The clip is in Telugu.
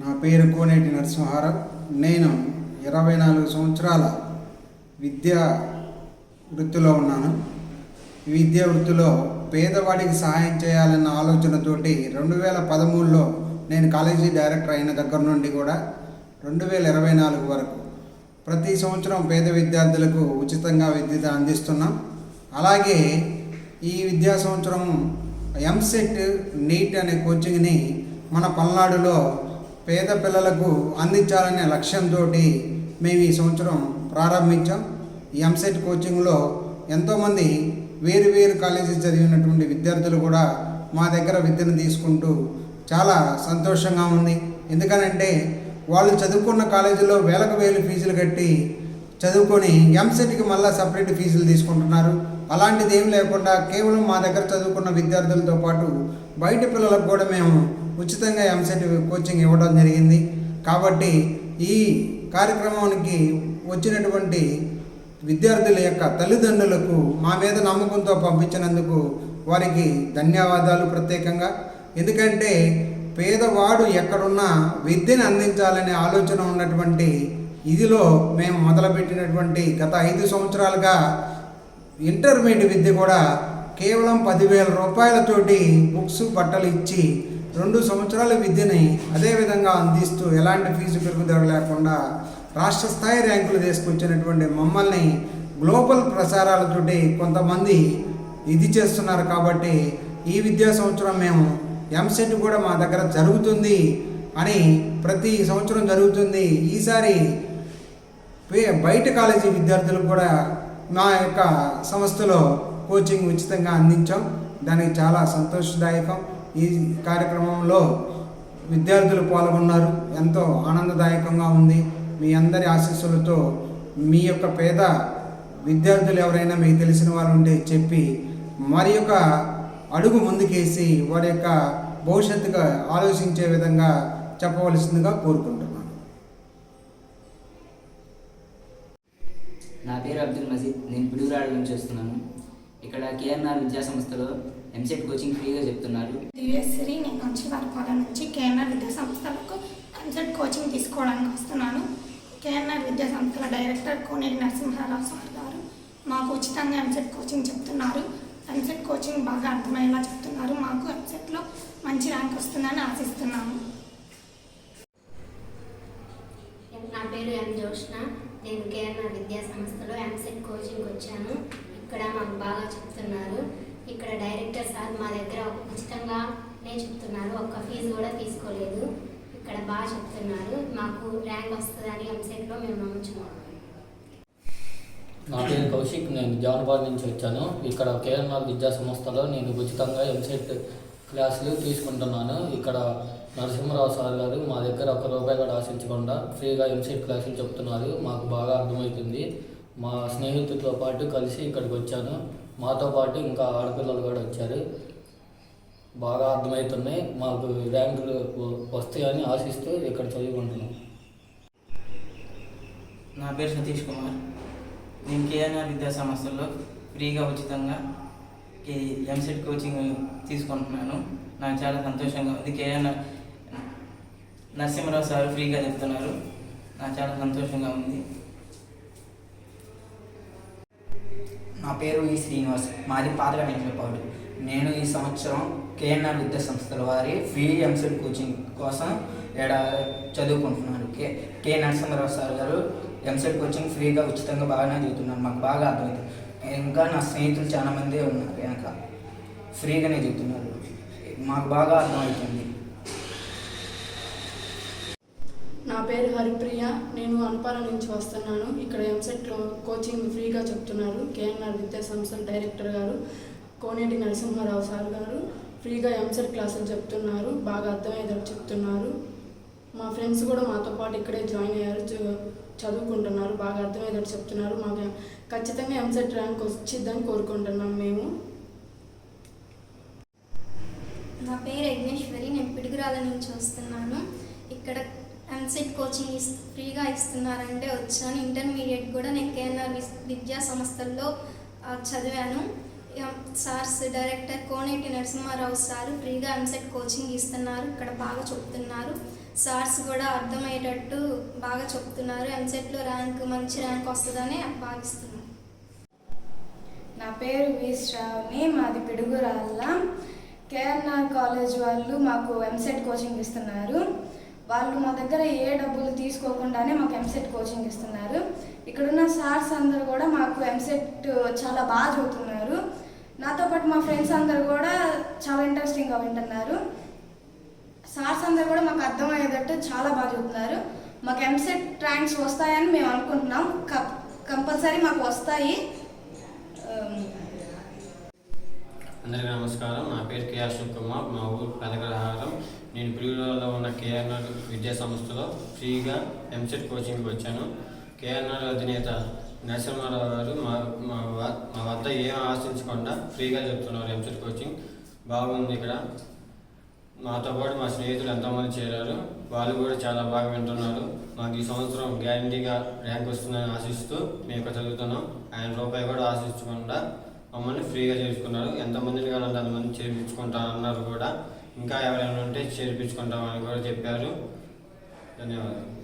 నా పేరు కోనేటి నరసింహారావు నేను ఇరవై నాలుగు సంవత్సరాల విద్యా వృత్తిలో ఉన్నాను. విద్యా వృత్తిలో పేదవాడికి సహాయం చేయాలన్న ఆలోచనతోటి రెండు వేల పదమూడులో నేను కాలేజీ డైరెక్టర్ అయిన దగ్గర నుండి కూడా రెండు వేల ఇరవై నాలుగు వరకు ప్రతి సంవత్సరం పేద విద్యార్థులకు ఉచితంగా విద్యుత్ అందిస్తున్నాం. అలాగే ఈ విద్యా సంవత్సరం ఎంసెట్ నీట్ అనే కోచింగ్ని మన పల్నాడులో పేద పిల్లలకు అందించాలనే లక్ష్యంతో మేము ఈ సంవత్సరం ప్రారంభించాం. ఈ ఎంసెట్ కోచింగ్లో ఎంతోమంది వేరు వేరు కాలేజీ చదివినటువంటి విద్యార్థులు కూడా మా దగ్గర విద్యను తీసుకుంటూ చాలా సంతోషంగా ఉంది. ఎందుకనంటే వాళ్ళు చదువుకున్న కాలేజీలో వేలకు వేలు ఫీజులు కట్టి చదువుకొని ఎంసెట్కి మళ్ళీ సపరేట్ ఫీజులు తీసుకుంటున్నారు. అలాంటిది ఏం లేకుండా కేవలం మా దగ్గర చదువుకున్న విద్యార్థులతో పాటు బయట పిల్లలకు కూడా మేము ఉచితంగా ఎంసెట్ కోచింగ్ ఇవ్వడం జరిగింది. కాబట్టి ఈ కార్యక్రమానికి వచ్చినటువంటి విద్యార్థుల యొక్క తల్లిదండ్రులకు మా మీద నమ్మకంతో పంపించినందుకు వారికి ధన్యవాదాలు ప్రత్యేకంగా. ఎందుకంటే పేదవాడు ఎక్కడున్నా విద్యను అందించాలనే ఆలోచన ఉన్నటువంటి ఇదిలో మేము మొదలుపెట్టినటువంటి గత ఐదు సంవత్సరాలుగా ఇంటర్మీడియట్ విద్య కూడా కేవలం పదివేల రూపాయలతోటి బుక్స్ బట్టలు ఇచ్చి రెండు సంవత్సరాల విద్యని అదేవిధంగా అందిస్తూ ఎలాంటి ఫీజు పెరుగుదల లేకుండా రాష్ట్ర స్థాయి ర్యాంకులు తీసుకొచ్చినటువంటి మమ్మల్ని గ్లోబల్ ప్రసారాలతోటి కొంతమంది ఇది చేస్తున్నారు కాబట్టి ఈ విద్యా సంవత్సరం మేము ఎంసెట్ కూడా మా దగ్గర జరుగుతుంది అని ప్రతి సంవత్సరం జరుగుతుంది. ఈసారి బయట కాలేజీ విద్యార్థులకు కూడా మా యొక్క సంస్థలో కోచింగ్ ఉచితంగా అందించాం. దానికి చాలా సంతోషదాయకం. ఈ కార్యక్రమంలో విద్యార్థులు పాల్గొన్నారు. ఎంతో ఆనందదాయకంగా ఉంది. మీ అందరి ఆశీస్సులతో మీ యొక్క పేద విద్యార్థులు ఎవరైనా మీకు తెలిసిన వాళ్ళు ఉంటే చెప్పి మరి యొక్క అడుగు ముందుకేసి వారి యొక్క భవిష్యత్తుగా ఆలోచించే విధంగా చెప్పవలసిందిగా కోరుకుంటున్నాను. నా పేరు అబ్దుల్ మజీద్. నేను పిడుగురాడు నుంచి వస్తున్నాను. ఇక్కడ కేఎన్ఆర్ విద్యా సంస్థలో ఎంసెట్ కోచింగ్ ఫ్రీగా చెప్తున్నారు. దివ్యశ్రీ నేను వచ్చి వరపాల నుంచి కేఎన్ఆర్ విద్యా సంస్థలకు ఎంసెట్ కోచింగ్ తీసుకోవడానికి వస్తున్నాను. కేఎన్ఆర్ విద్యా సంస్థల డైరెక్టర్ కోనేటి నరసింహారావు సార్ గారు మాకు ఉచితంగా ఎంసెట్ కోచింగ్ చెప్తున్నారు. ఎంసెట్ కోచింగ్ బాగా అర్థమయ్యేలా చెప్తున్నారు. మాకు ఎంసెట్లో మంచి ర్యాంక్ వస్తుందని ఆశిస్తున్నాము. నా పేరు ఎం జోష్న నేను కేరళ విద్యా సంస్థలో ఎంసెట్ కోచింగ్ వచ్చాను. ఇక్కడ మాకు బాగా చెప్తున్నారు. ఇక్కడ డైరెక్టర్ సార్ మా దగ్గర ఉచితంగా చెప్తున్నారు. ఒక్క ఫీజు కూడా తీసుకోలేదు. ఇక్కడ బాగా చెప్తున్నారు. మాకు ర్యాంక్ వస్తుందని ఎంసెట్లో మేము నమ్ముచున్నాము నా పేరు కౌశిక్. నేను జాన్బాద్ నుంచి వచ్చాను. ఇక్కడ కేఎన్ఆర్ విద్యా సంస్థలో నేను ఉచితంగా ఎంసెట్ క్లాసులు తీసుకుంటున్నాను. ఇక్కడ నరసింహరావు సార్ గారు మా దగ్గర ఒక రూపాయి కూడా ఆశించకుండా ఫ్రీగా ఎంసెట్ క్లాసులు చెప్తున్నారు. మాకు బాగా అర్థమవుతుంది. మా స్నేహితులతో పాటు కలిసి ఇక్కడికి వచ్చాను. మాతో పాటు ఇంకా ఆడపిల్లలు కూడా వచ్చారు. బాగా అర్థమవుతున్నాయి. మాకు ర్యాంకులు వస్తాయని ఆశిస్తూ ఇక్కడ చదువుకుంటున్నాం. నా పేరు సతీష్ కుమార్. నేను కేఎన్ఆర్ విద్యా సంస్థల్లో ఫ్రీగా ఉచితంగా ఎంసెట్ కోచింగ్ తీసుకుంటున్నాను. నాకు చాలా సంతోషంగా ఉంది. కేఎన్ఆర్ నరసింహరావు సార్ ఫ్రీగా చెప్తున్నారు. నాకు చాలా సంతోషంగా ఉంది. నా పేరు ఈ శ్రీనివాస్ మాది పాతగా వెంకటపాడు. నేను ఈ సంవత్సరం కేఎన్ఆర్ విద్యా సంస్థల వారి ఫ్రీ ఎంసెట్ కోచింగ్ కోసం ఇక్కడ చదువుకుంటున్నాను. కే కే నరసింహరావు సార్ గారు ఎంసెట్ కోచింగ్ ఫ్రీగా ఉచితంగా బాగానే చదువుతున్నాను మాకు బాగా అర్థమవుతుంది ఇంకా నా స్నేహితులు చాలామందే ఉన్నారు వెనక. ఫ్రీగానే చదువుతున్నారు. మాకు బాగా అర్థమవుతుంది నా పేరు హరిప్రియ నేను అనపాల నుంచి వస్తున్నాను. ఇక్కడ ఎంసెట్లో కోచింగ్ ఫ్రీగా చెప్తున్నారు. కేఎన్ఆర్ విద్యా సంస్థల డైరెక్టర్ గారు కోనేటి నరసింహారావు సార్ గారు. ఫ్రీగా ఎంసెట్ క్లాసులు చెప్తున్నారు. బాగా అర్థమయ్యేటట్టు చెప్తున్నారు. మా ఫ్రెండ్స్ కూడా మాతో పాటు ఇక్కడే జాయిన్ అయ్యారు. చదువుకుంటున్నారు. బాగా అర్థమయ్యేటట్టు చెప్తున్నారు. మాకు ఖచ్చితంగా ఎంసెట్ ర్యాంక్ వచ్చిద్దని కోరుకుంటున్నాం మేము. నా పేరు యజ్ఞేశ్వరి. నేను పిడుగురాల నుంచి వస్తున్నాను. ఇక్కడ ఎంసెట్ కోచింగ్ ఇస్ ఫ్రీగా ఇస్తున్నారంటే వచ్చాను ఇంటర్మీడియట్ కూడా నేను కేఎన్ఆర్ విస్- విద్యా సంస్థల్లో చదివాను. Sirs director Koneti Narasimharao sir ఫ్రీగా ఎంసెట్ కోచింగ్ ఇస్తున్నారు. ఇక్కడ బాగా చెప్తున్నారు. సార్స్ కూడా అర్థమయ్యేటట్టు బాగా చెప్తున్నారు. ఎంసెట్లో ర్యాంక్ మంచి ర్యాంక్ వస్తుందని భావిస్తున్నాను. నా పేరు వి శ్రావణి మాది పిడుగురాళ్ళ. కేఎన్ఆర్ కాలేజ్ వాళ్ళు మాకు ఎంసెట్ కోచింగ్ ఇస్తున్నారు. వాళ్ళు మా దగ్గర ఏ డబ్బులు తీసుకోకుండానే మాకు ఎంసెట్ కోచింగ్ ఇస్తున్నారు. ఇక్కడున్న సార్స్ అందరు కూడా మాకు ఎంసెట్ చాలా బాగా చదువుతున్నారు. నాతో పాటు మా ఫ్రెండ్స్ అందరు కూడా చాలా ఇంట్రెస్టింగ్గా వింటున్నారు. సార్స్ అందరు కూడా మాకు అర్థమయ్యేటట్టు చాలా బాగా చెబుతున్నారు మాకు ఎంసెట్ ర్యాంక్స్ వస్తాయని మేము అనుకుంటున్నాం. కంపల్సరీ మాకు వస్తాయి. అందరికీ నమస్కారం. నా పేరు కేఆర్ అశోక్ కుమార్ మా ఊరు పెదగ్రహారం నేను పిలుగులో ఉన్న కేఎన్ఆర్ విద్యా సంస్థలో ఫ్రీగా ఎంసెట్ కోచింగ్కి వచ్చాను. కేఎన్ఆర్ అధినేత నరసింహారావు గారు మా మా వ- మా వద్ద ఏం ఆశించకుండా ఫ్రీగా చెప్తున్నారు ఎంసెట్ కోచింగ్. బాగుంది ఇక్కడ. మాతో పాటు మా స్నేహితులు ఎంతోమంది చేరారు. వాళ్ళు కూడా చాలా బాగా వింటున్నారు. మాకు ఈ సంవత్సరం గ్యారంటీగా ర్యాంక్ వస్తుందని ఆశిస్తూ మేము ఇక్కడ చదువుతున్నాం. ఆయన రూపాయి కూడా ఆశించకుండా మమ్మల్ని ఫ్రీగా చేర్చుకున్నారు. ఎంతమందిని కావాలంటే అంతమంది చేర్పించుకుంటా అన్నారు కూడా. ఇంకా ఎవరైనా ఉంటే చేర్పించుకుంటామని కూడా చెప్పారు. ధన్యవాదాలు.